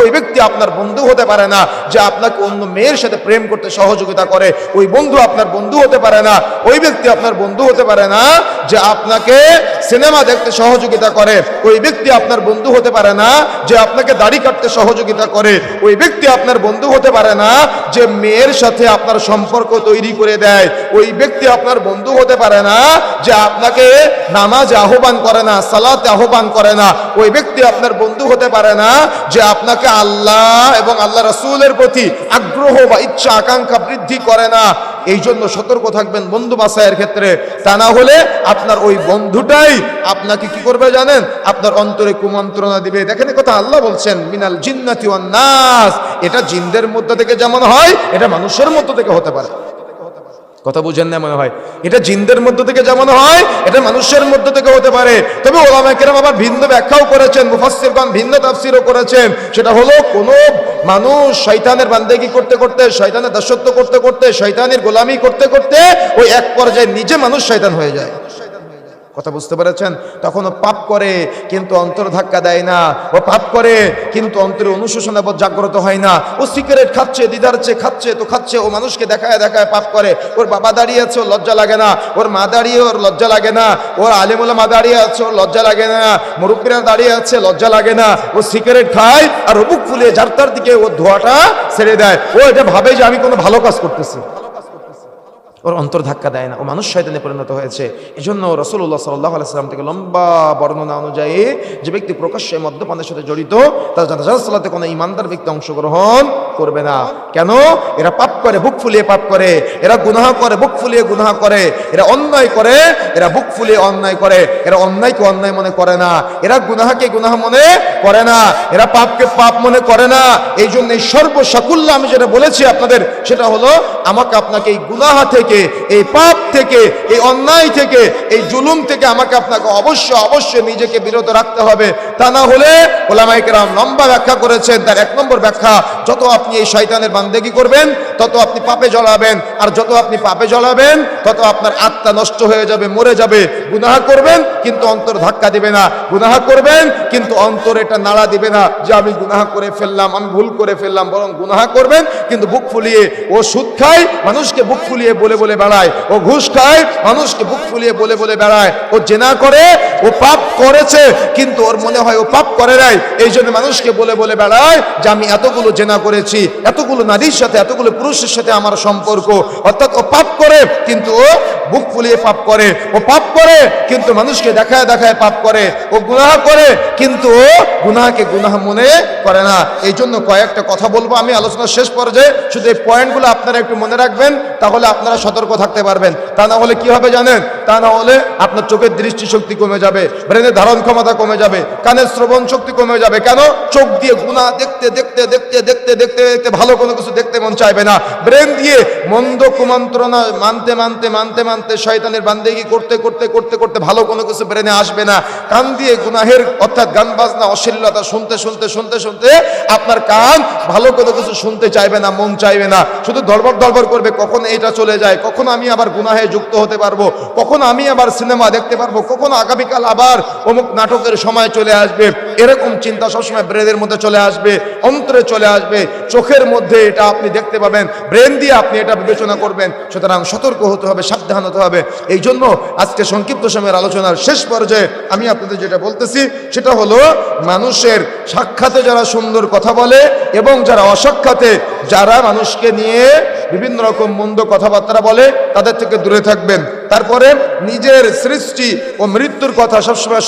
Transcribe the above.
ওই ব্যক্তি আপনার বন্ধু হতে পারে না যে আপনাকে অন্য মেয়ের সাথে প্রেম করতে সহযোগিতা করে। ওই বন্ধু আপনার বন্ধু হতে পারে না। ওই ব্যক্তি আপনার বন্ধু হতে পারে না যে আপনাকে সিনেমা দেখতে সহযোগিতা করে। ওই ব্যক্তি আপনার বন্ধু হতে পারে না, যে আপনাকে দাড়ি কাটতে সহযোগিতা করে। ওই ব্যক্তি আপনার বন্ধু হতে পারে না, যে মেয়ের সাথে আপনার সম্পর্ক তৈরি করে দেয়। ওই ব্যক্তি আপনার বন্ধু হতে পারে না, যে আপনাকে নামাজ আহ্বান করে না, সালাতে আহ্বান করে না। ওই ব্যক্তি আপনার বন্ধু হতে পারে না, যে আপনাকে আল্লাহ এবং আল্লাহ রসুলের প্রতি আগ্রহ বা ইচ্ছা, আকাঙ্ক্ষা বৃদ্ধি করে না। এই জন্য সতর্ক থাকবেন বন্ধু বাসায়ের ক্ষেত্রে। তা না হলে আপনার ওই বন্ধুটাই আপনাকে কি করবে জানেন? আপনার অন্তরে কুমন্ত্রণা দিবে। দেখেন কথা আল্লাহ বলছেন, মিনাল জিন্নাতি নাস। এটা জিনদের মধ্য থেকে যেমন হয়, এটা মানুষের মধ্য থেকে হতে পারে। কথা বুঝেন না মনে হয়? এটা জিনদের মধ্য থেকে যেমন হয়, এটা মানুষের মধ্য থেকে হতে পারে। তবে ওলামা কেরাম আবার ভিন্ন ব্যাখ্যাও করেছেন, মুফাসসিরগণ ভিন্ন তাফসিরও করেছেন। সেটা হলো, কোন মানুষ শয়তানের বান্দেগি করতে করতে, শয়তানের দাসত্ব করতে করতে, শয়তানের গোলামি করতে করতে ওই এক পর্যায়ে নিজে মানুষ শয়তান হয়ে যায়। কথা বুঝতে পেরেছেন? তখন ও পাপ করে, কিন্তু অন্তর ধাক্কা দেয় না। ও পাপ করে, কিন্তু অন্তরে অনুশোচনা বোধ জাগ্রত হয় না। ও সিগারেট খাচ্ছে দিদারছে খাচ্ছে, তো খাচ্ছে। ও মানুষকে দেখায় দেখায় পাপ করে। ওর বাবা দাঁড়িয়ে আছে, ওর লজ্জা লাগে না। ওর মা দাঁড়িয়ে, ওর লজ্জা লাগে না। ওর আলিমুল্লা মা দাঁড়িয়ে আছে, ওর লজ্জা লাগে না। মুরব্বীরা দাঁড়িয়ে আছে, লজ্জা লাগে না। ও সিগারেট খায় আর ও বুক ফুলিয়ে যার তার দিকে ও ধোয়াটা ছেড়ে দেয়। ও এটা ভাবে যে আমি কোনো ভালো কাজ করতেছি। ওর অন্তর ধাক্কা দেয় না, ও মানুষ শয়তানে পরিণত হয়েছে। এই জন্য রসুল্লাহ সাল্লাহ আলাইসাল্লাম থেকে লম্বা বর্ণনা অনুযায়ী যে ব্যক্তি প্রকাশ্যে মদ্যপানের সাথে জড়িত, তার জানাজার সালাতে কোনো ইমানদার ব্যক্তি অংশগ্রহণ করবে না। কেন? এরা পাপ করে, বুক ফুলিয়ে পাপ করে, এরা গুনাহ করে, বুক ফুলিয়ে গুনাহ করে, এরা অন্যায় করে, এরা বুক ফুলিয়ে অন্যায় করে, এরা অন্যায়কে অন্যায় মনে করে না, এরা গুনাহকে গুনাহ মনে করে না, এরা পাপকে পাপ মনে করে না এই জন্য এই সর্বসাকুল্য আমি যেটা বলেছি আপনাদের, সেটা হলো আমাকে আপনাকে এই গুনাহা থেকে, এই পাপ থেকে, এই অন্যায় থেকে, এই জুলুম থেকে আমাকে আপনাকে অবশ্য অবশ্যই নিজেকে বিরত রাখতে হবে। তা না হলে ওলামাইকেরাম লম্বা ব্যাখ্যা করেছেন, তার এক নম্বর ব্যাখ্যা, যত আপনি এই শয়তানের বান্দেগি করবেন তত আপনি পাপে জ্বলাবেন, আর যত আপনি পাপে জ্বলাবেন, তত আপনার আত্মা নষ্ট হয়ে যাবে, মরে যাবে। গুনাহ করবেন, কিন্তু অন্তর ধাক্কা দিবে না। গুনাহ করবেন, কিন্তু অন্তর এটা নাড়া দিবে না যে আমি গুনাহ করে ফেললাম, আমি ভুল করে ফেললাম, বরং গুনাহ করবেন, কিন্তু বুক ফুলিয়ে ও সুদ খায়, মানুষকে বুক ফুলিয়ে বলে বলে বেড়ায়। ও ঘুষ খায়, মানুষকে বুক ফুলিয়ে বলে বলে বেড়ায়। ও জেনা করে ও পাপ করেছে, কিন্তু ওর মনে হয় ও পাপ করে নাই। এই জন্য মানুষকে বলে বলে বেড়ায় যে আমি এতগুলো জেনা করেছি, এতগুলো নারীর সাথে, এতগুলো পুরুষের সাথে আমার সম্পর্ক। অর্থাৎ ও পাপ করে, কিন্তু ও বুক ফুলিয়ে পাপ করে। ও পাপ করে, কিন্তু মানুষকে দেখায় দেখায় পাপ করে। ও গুনাহ করে, কিন্তু ও গুনাহকে গুনাহ মনে করে না। এই জন্য কয়েকটা কথা বলব আমি আলোচনার শেষ পর্যায়ে। শুধু এই পয়েন্টগুলো আপনারা একটু মনে রাখবেন, তাহলে আপনারা সতর্ক থাকতে পারবেন। তা না হলে কি হবে জানেন? তা না হলে আপনার চোখের দৃষ্টিশক্তি কমে যাবে। ব্রেনের ধারণ ক্ষমতা কমে যাবে, কানের শ্রবণ শক্তি কমে যাবে। কেন? চোখ দিয়ে গুণা দেখতে দেখতে দেখতে দেখতে দেখতে দেখতে ভালো কোনো কিছু দেখতে মন চাইবে না। ব্রেন দিয়ে মন্দ কুমন্ত্রণা মানতে মানতে মানতে মানতে শয়তানের বান্দেগি করতে করতে করতে করতে ভালো কোনো কিছু ব্রেনে আসবে না। কান দিয়ে গুনাহের অর্থাৎ গান বাজনা, অশ্লীলতা শুনতে শুনতে শুনতে শুনতে আপনার কান ভালো কোনো কিছু শুনতে চাইবে না, মন চাইবে না। শুধু দরবর দরবর করবে, কখন এটা চলে যায়, কখন আমি আবার গুনাহে যুক্ত হতে পারব, কখন আমি আবার সিনেমা দেখতে পারব, কখন আগামীকাল আবার অমুক নাটকের সময় চলে আসবে। এরকম চিন্তা সবসময় ব্রেনের মধ্যে চলে আসবে, অন্তরে চলে আসবে। চোখের মধ্যে এটা আপনি দেখতে পাবেন ব্রেন দিয়ে আপনি এটা বিবেচনা করবেন, সুতরাং সতর্ক হতে হবে, সাবধান হতে হবে। এই জন্য আজকে সংক্ষিপ্ত সময়ের আলোচনার শেষ পর্যায়ে আমি আপনাদের যেটা বলতেছি, সেটা হলো মানুষের সাক্ষাতে যারা সুন্দর কথা বলে এবং যারা অসাক্ষাতে, যারা মানুষকে নিয়ে বিভিন্ন রকম মন্দ কথাবার্তা বলে, তাদের থেকে দূরে থাকবেন। তারপরে নিজের সৃষ্টি ও মৃত্যুর কথা সবসময়